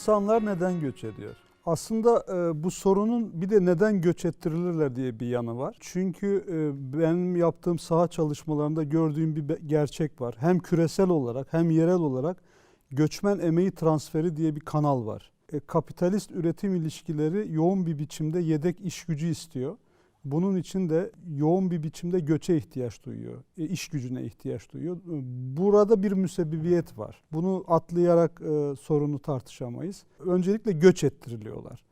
İnsanlar neden göç ediyor? Aslında e, bu sorunun bir de neden göç ettirilirler diye bir yanı var. Çünkü e, benim yaptığım saha çalışmalarında gördüğüm bir gerçek var. Hem küresel olarak hem yerel olarak göçmen emeği transferi diye bir kanal var. E, kapitalist üretim ilişkileri yoğun bir biçimde yedek iş gücü istiyor. Bunun için de yoğun bir biçimde göçe ihtiyaç duyuyor. E, iş gücüne ihtiyaç duyuyor. E, Burada bir müsebbibiyet var. Bunu atlayarak e, sorunu tartışamayız. Öncelikle göç ettiriliyorlar.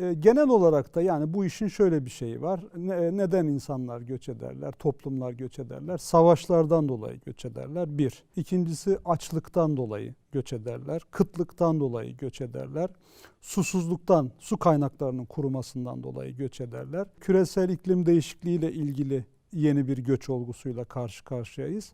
E, genel olarak da yani bu işin şöyle bir şeyi var. Ne- neden insanlar göç ederler, toplumlar göç ederler? Savaşlardan dolayı göç ederler. Bir. İkincisi açlıktan dolayı göç ederler. Kıtlıktan dolayı göç ederler. Susuzluktan, su kaynaklarının kurumasından dolayı göç ederler. Küresel iklim değişikliğiyle ilgili yeni bir göç olgusuyla karşı karşıyayız.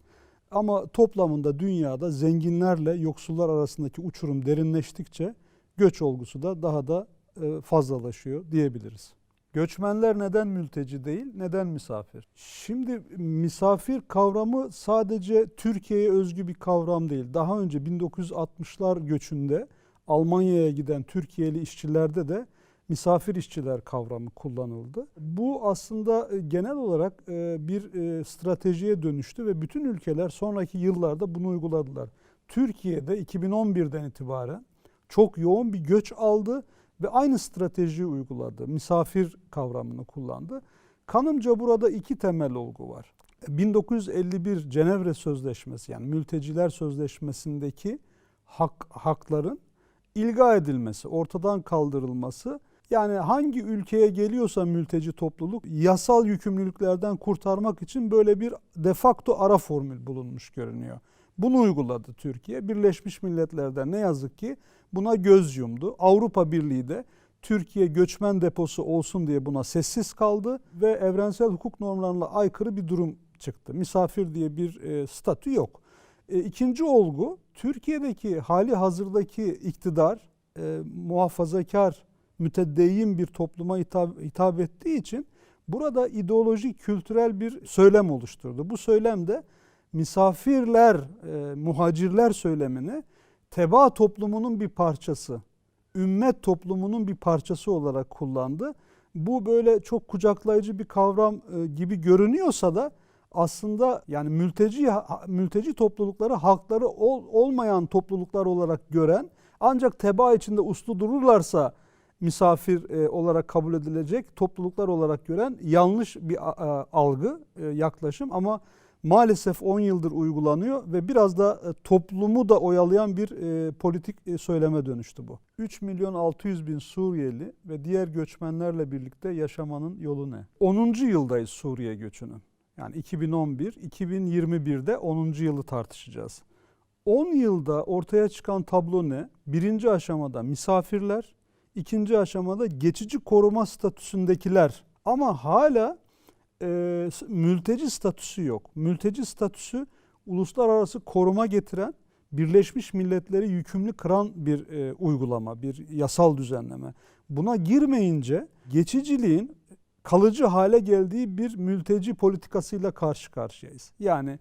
Ama toplamında dünyada zenginlerle yoksullar arasındaki uçurum derinleştikçe göç olgusu da daha da e, fazlalaşıyor diyebiliriz. Göçmenler neden mülteci değil, neden misafir? Şimdi misafir kavramı sadece Türkiye'ye özgü bir kavram değil. Daha önce 1960'lar göçünde Almanya'ya giden Türkiye'li işçilerde de misafir işçiler kavramı kullanıldı. Bu aslında e, genel olarak e, bir e, stratejiye dönüştü ve bütün ülkeler sonraki yıllarda bunu uyguladılar. Türkiye'de 2011'den itibaren çok yoğun bir göç aldı ve aynı stratejiyi uyguladı. Misafir kavramını kullandı. Kanımca burada iki temel olgu var. 1951 Cenevre Sözleşmesi yani Mülteciler Sözleşmesi'ndeki hak, hakların ilga edilmesi, ortadan kaldırılması yani hangi ülkeye geliyorsa mülteci topluluk yasal yükümlülüklerden kurtarmak için böyle bir de facto ara formül bulunmuş görünüyor. Bunu uyguladı Türkiye. Birleşmiş Milletler'den ne yazık ki buna göz yumdu. Avrupa Birliği de Türkiye göçmen deposu olsun diye buna sessiz kaldı ve evrensel hukuk normlarına aykırı bir durum çıktı. Misafir diye bir e, statü yok. E, ikinci olgu Türkiye'deki hali hazırdaki iktidar e, muhafazakar, mütedeyyin bir topluma hitap, hitap ettiği için burada ideolojik, kültürel bir söylem oluşturdu. Bu söylem de misafirler, e, muhacirler söylemini teba toplumunun bir parçası, ümmet toplumunun bir parçası olarak kullandı. Bu böyle çok kucaklayıcı bir kavram e, gibi görünüyorsa da aslında yani mülteci mülteci toplulukları halkları ol, olmayan topluluklar olarak gören ancak teba içinde uslu dururlarsa misafir e, olarak kabul edilecek topluluklar olarak gören yanlış bir algı, e, yaklaşım ama maalesef 10 yıldır uygulanıyor ve biraz da e, toplumu da oyalayan bir e, politik e, söyleme dönüştü bu. 3 milyon 600 bin Suriyeli ve diğer göçmenlerle birlikte yaşamanın yolu ne? 10. yıldayız Suriye göçünün. Yani 2011, 2021'de 10. yılı tartışacağız. 10 yılda ortaya çıkan tablo ne? Birinci aşamada misafirler, ikinci aşamada geçici koruma statüsündekiler. Ama hala e, mülteci statüsü yok. Mülteci statüsü uluslararası koruma getiren, Birleşmiş Milletleri yükümlü kıran bir e, uygulama, bir yasal düzenleme. Buna girmeyince geçiciliğin kalıcı hale geldiği bir mülteci politikasıyla karşı karşıyayız. Yani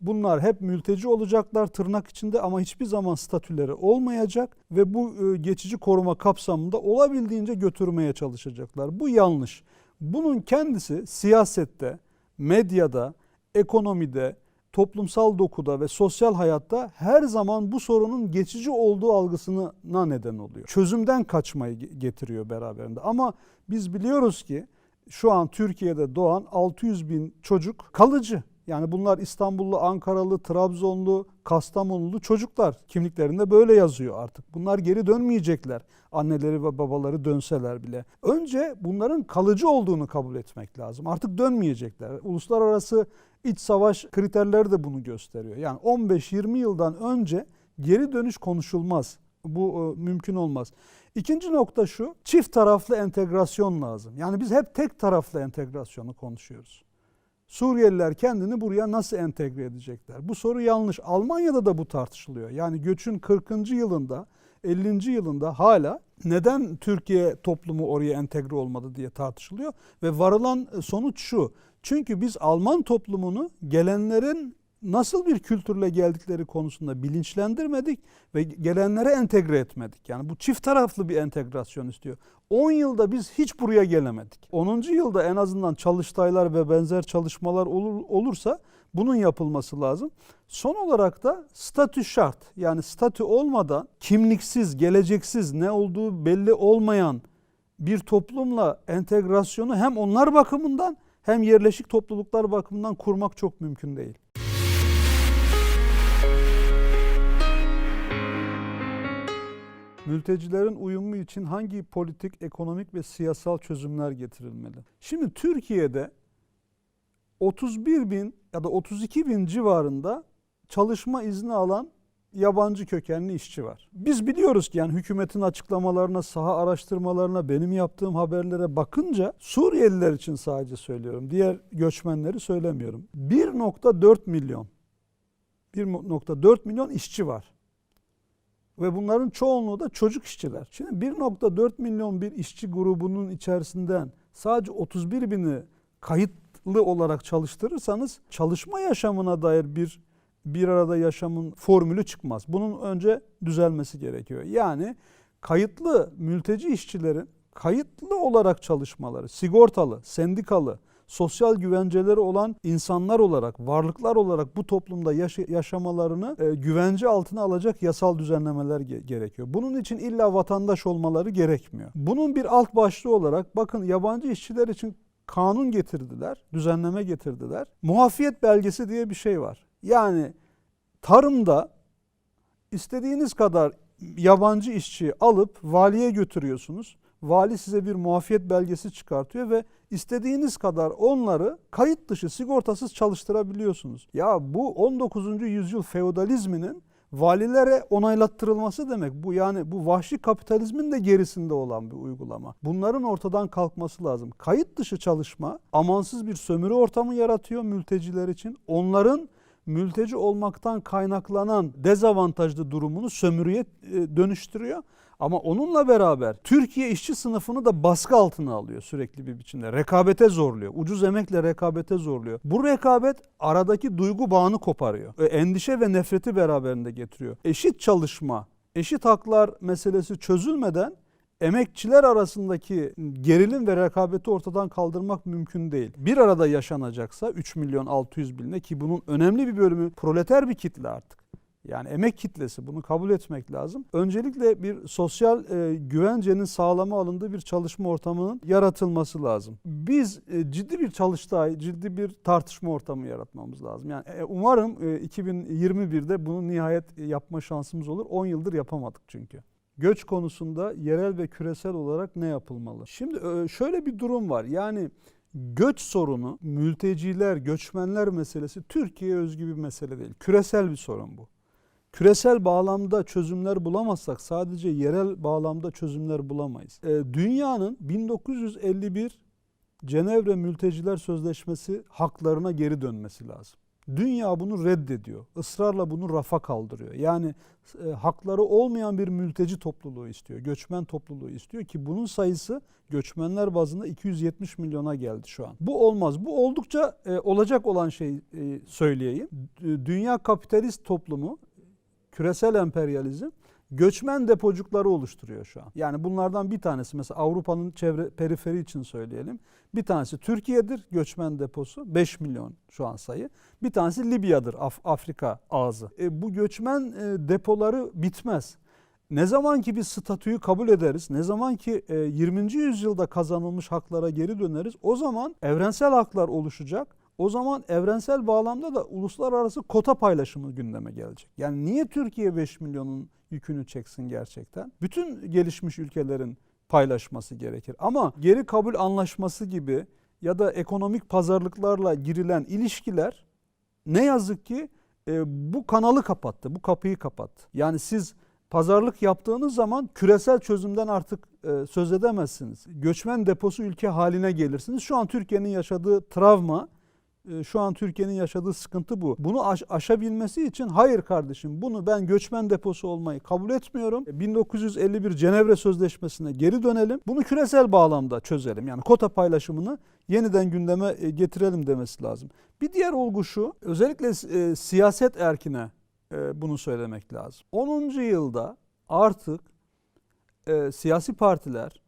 bunlar hep mülteci olacaklar tırnak içinde ama hiçbir zaman statüleri olmayacak ve bu e, geçici koruma kapsamında olabildiğince götürmeye çalışacaklar. Bu yanlış. Bunun kendisi siyasette, medyada, ekonomide, toplumsal dokuda ve sosyal hayatta her zaman bu sorunun geçici olduğu algısına neden oluyor. Çözümden kaçmayı getiriyor beraberinde. Ama biz biliyoruz ki şu an Türkiye'de doğan 600 bin çocuk kalıcı. Yani bunlar İstanbullu, Ankaralı, Trabzonlu, Kastamonulu çocuklar. Kimliklerinde böyle yazıyor artık. Bunlar geri dönmeyecekler. Anneleri ve babaları dönseler bile. Önce bunların kalıcı olduğunu kabul etmek lazım. Artık dönmeyecekler. Uluslararası iç savaş kriterleri de bunu gösteriyor. Yani 15-20 yıldan önce geri dönüş konuşulmaz. Bu e, mümkün olmaz. İkinci nokta şu, çift taraflı entegrasyon lazım. Yani biz hep tek taraflı entegrasyonu konuşuyoruz. Suriyeliler kendini buraya nasıl entegre edecekler? Bu soru yanlış. Almanya'da da bu tartışılıyor. Yani göçün 40. yılında, 50. yılında hala neden Türkiye toplumu oraya entegre olmadı diye tartışılıyor. Ve varılan sonuç şu. Çünkü biz Alman toplumunu gelenlerin nasıl bir kültürle geldikleri konusunda bilinçlendirmedik ve gelenlere entegre etmedik. Yani bu çift taraflı bir entegrasyon istiyor. 10 yılda biz hiç buraya gelemedik. 10. yılda en azından çalıştaylar ve benzer çalışmalar olur, olursa bunun yapılması lazım. Son olarak da statü şart. Yani statü olmadan kimliksiz, geleceksiz, ne olduğu belli olmayan bir toplumla entegrasyonu hem onlar bakımından hem yerleşik topluluklar bakımından kurmak çok mümkün değil. Mültecilerin uyumu için hangi politik, ekonomik ve siyasal çözümler getirilmeli? Şimdi Türkiye'de 31 bin ya da 32 bin civarında çalışma izni alan yabancı kökenli işçi var. Biz biliyoruz ki yani hükümetin açıklamalarına, saha araştırmalarına, benim yaptığım haberlere bakınca Suriyeliler için sadece söylüyorum. Diğer göçmenleri söylemiyorum. 1.4 milyon 1.4 milyon işçi var. Ve bunların çoğunluğu da çocuk işçiler. Şimdi 1.4 milyon bir işçi grubunun içerisinden sadece 31 bini kayıtlı olarak çalıştırırsanız çalışma yaşamına dair bir bir arada yaşamın formülü çıkmaz. Bunun önce düzelmesi gerekiyor. Yani kayıtlı mülteci işçilerin kayıtlı olarak çalışmaları, sigortalı, sendikalı, sosyal güvenceleri olan insanlar olarak, varlıklar olarak bu toplumda yaşa- yaşamalarını e, güvence altına alacak yasal düzenlemeler ge- gerekiyor. Bunun için illa vatandaş olmaları gerekmiyor. Bunun bir alt başlığı olarak bakın yabancı işçiler için kanun getirdiler, düzenleme getirdiler. Muafiyet belgesi diye bir şey var. Yani tarımda istediğiniz kadar yabancı işçi alıp valiye götürüyorsunuz. Vali size bir muafiyet belgesi çıkartıyor ve istediğiniz kadar onları kayıt dışı sigortasız çalıştırabiliyorsunuz. Ya bu 19. yüzyıl feodalizminin valilere onaylattırılması demek. Bu yani bu vahşi kapitalizmin de gerisinde olan bir uygulama. Bunların ortadan kalkması lazım. Kayıt dışı çalışma amansız bir sömürü ortamı yaratıyor mülteciler için. Onların mülteci olmaktan kaynaklanan dezavantajlı durumunu sömürüye e, dönüştürüyor. Ama onunla beraber Türkiye işçi sınıfını da baskı altına alıyor sürekli bir biçimde. Rekabete zorluyor. Ucuz emekle rekabete zorluyor. Bu rekabet aradaki duygu bağını koparıyor. E, Endişe ve nefreti beraberinde getiriyor. Eşit çalışma, eşit haklar meselesi çözülmeden emekçiler arasındaki gerilim ve rekabeti ortadan kaldırmak mümkün değil. Bir arada yaşanacaksa 3 milyon 600 binle ki bunun önemli bir bölümü proleter bir kitle artık. Yani emek kitlesi bunu kabul etmek lazım. Öncelikle bir sosyal e, güvencenin sağlama alındığı bir çalışma ortamının yaratılması lazım. Biz e, ciddi bir çalıştay, ciddi bir tartışma ortamı yaratmamız lazım. Yani e, umarım e, 2021'de bunu nihayet yapma şansımız olur. 10 yıldır yapamadık çünkü. Göç konusunda yerel ve küresel olarak ne yapılmalı? Şimdi e, şöyle bir durum var. Yani göç sorunu, mülteciler, göçmenler meselesi Türkiye'ye özgü bir mesele değil. Küresel bir sorun bu. Küresel bağlamda çözümler bulamazsak sadece yerel bağlamda çözümler bulamayız. E, dünyanın 1951 Cenevre Mülteciler Sözleşmesi haklarına geri dönmesi lazım. Dünya bunu reddediyor. Israrla bunu rafa kaldırıyor. Yani e, hakları olmayan bir mülteci topluluğu istiyor. Göçmen topluluğu istiyor ki bunun sayısı göçmenler bazında 270 milyona geldi şu an. Bu olmaz. Bu oldukça e, olacak olan şey e, söyleyeyim. Dünya kapitalist toplumu küresel emperyalizm göçmen depocukları oluşturuyor şu an. Yani bunlardan bir tanesi mesela Avrupa'nın çevre periferi için söyleyelim. Bir tanesi Türkiye'dir göçmen deposu 5 milyon şu an sayı. Bir tanesi Libya'dır Af- Afrika ağzı. E, bu göçmen e, depoları bitmez. Ne zaman ki biz statüyü kabul ederiz, ne zaman ki e, 20. yüzyılda kazanılmış haklara geri döneriz, o zaman evrensel haklar oluşacak. O zaman evrensel bağlamda da uluslararası kota paylaşımı gündeme gelecek. Yani niye Türkiye 5 milyonun yükünü çeksin gerçekten? Bütün gelişmiş ülkelerin paylaşması gerekir. Ama geri kabul anlaşması gibi ya da ekonomik pazarlıklarla girilen ilişkiler ne yazık ki e, bu kanalı kapattı, bu kapıyı kapattı. Yani siz pazarlık yaptığınız zaman küresel çözümden artık e, söz edemezsiniz. Göçmen deposu ülke haline gelirsiniz. Şu an Türkiye'nin yaşadığı travma, şu an Türkiye'nin yaşadığı sıkıntı bu. Bunu aş- aşabilmesi için hayır kardeşim bunu ben göçmen deposu olmayı kabul etmiyorum. E, 1951 Cenevre Sözleşmesi'ne geri dönelim. Bunu küresel bağlamda çözelim. Yani kota paylaşımını yeniden gündeme e, getirelim demesi lazım. Bir diğer olgu şu, özellikle e, siyaset erkine e, bunu söylemek lazım. 10. yılda artık e, siyasi partiler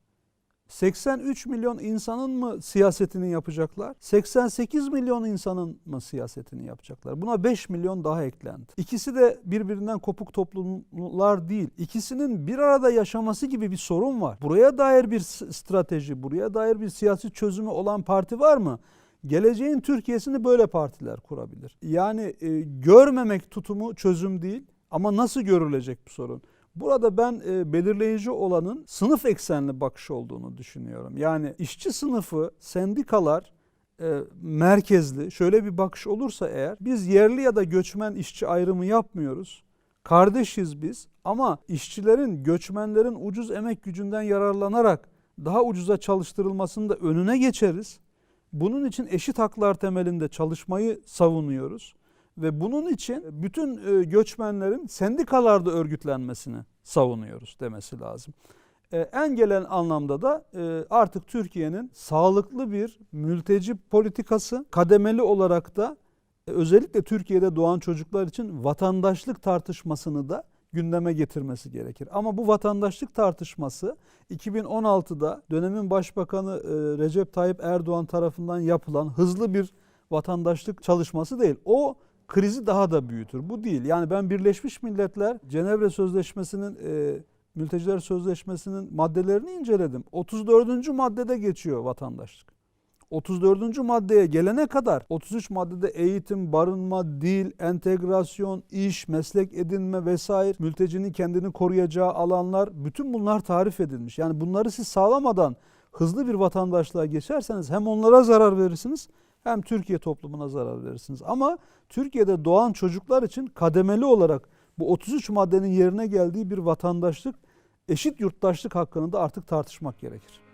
83 milyon insanın mı siyasetini yapacaklar? 88 milyon insanın mı siyasetini yapacaklar? Buna 5 milyon daha eklendi. İkisi de birbirinden kopuk toplumlar değil. İkisinin bir arada yaşaması gibi bir sorun var. Buraya dair bir strateji, buraya dair bir siyasi çözümü olan parti var mı? Geleceğin Türkiye'sini böyle partiler kurabilir. Yani e, görmemek tutumu çözüm değil ama nasıl görülecek bu sorun? Burada ben e, belirleyici olanın sınıf eksenli bakış olduğunu düşünüyorum. Yani işçi sınıfı, sendikalar e, merkezli şöyle bir bakış olursa eğer biz yerli ya da göçmen işçi ayrımı yapmıyoruz. Kardeşiz biz ama işçilerin, göçmenlerin ucuz emek gücünden yararlanarak daha ucuza çalıştırılmasının da önüne geçeriz. Bunun için eşit haklar temelinde çalışmayı savunuyoruz ve bunun için bütün e, göçmenlerin sendikalarda örgütlenmesini savunuyoruz demesi lazım. E, En gelen anlamda da e, artık Türkiye'nin sağlıklı bir mülteci politikası kademeli olarak da özellikle Türkiye'de doğan çocuklar için vatandaşlık tartışmasını da gündeme getirmesi gerekir. Ama bu vatandaşlık tartışması 2016'da dönemin başbakanı Recep Tayyip Erdoğan tarafından yapılan hızlı bir vatandaşlık çalışması değil. O krizi daha da büyütür. Bu değil. Yani ben Birleşmiş Milletler Cenevre Sözleşmesi'nin e, Mülteciler Sözleşmesi'nin maddelerini inceledim. 34. maddede geçiyor vatandaşlık. 34. maddeye gelene kadar 33 maddede eğitim, barınma, dil, entegrasyon, iş, meslek edinme vesaire mültecinin kendini koruyacağı alanlar bütün bunlar tarif edilmiş. Yani bunları siz sağlamadan hızlı bir vatandaşlığa geçerseniz hem onlara zarar verirsiniz hem Türkiye toplumuna zarar verirsiniz. Ama Türkiye'de doğan çocuklar için kademeli olarak bu 33 maddenin yerine geldiği bir vatandaşlık, eşit yurttaşlık hakkını da artık tartışmak gerekir.